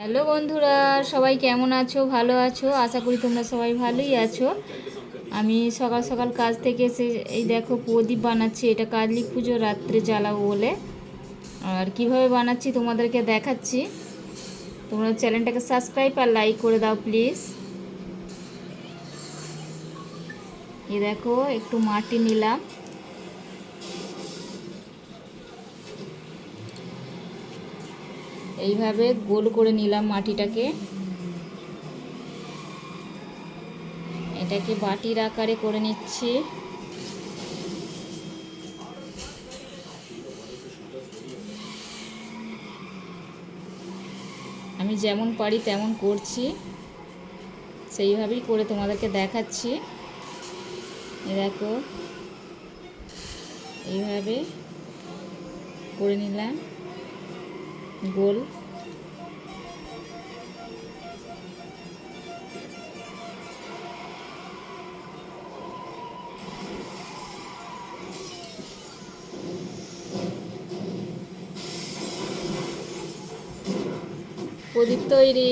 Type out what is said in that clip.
Hello বন্ধুরা, সবাই কেমন আছো? ভালো আছো? আশা করি তোমরা সবাই ভালোই আছো। আমি সকাল সকাল কাজ থেকে এসে এই দেখো প্রদীপ বানাচ্ছি, এটা কার্তিক পুজো রাত্রে জ্বালাবো বলে। আর কীভাবে বানাচ্ছি তোমাদেরকে দেখাচ্ছি। তোমরা চ্যানেলটাকে সাবস্ক্রাইব আর লাইক করে দাও প্লিজ। এই দেখো, একটু মাটি নিলাম। এইভাবে গোল করে নিলাম মাটিটাকে। এটাকে বাটির আকারে করে নিচ্ছি। আমি যেমন পারি তেমন করছি। সেইভাবেই করে তোমাদেরকে দেখাচ্ছি। দেখো, এইভাবে করে নিলাম। গোল। প্রদীপ তৈরি।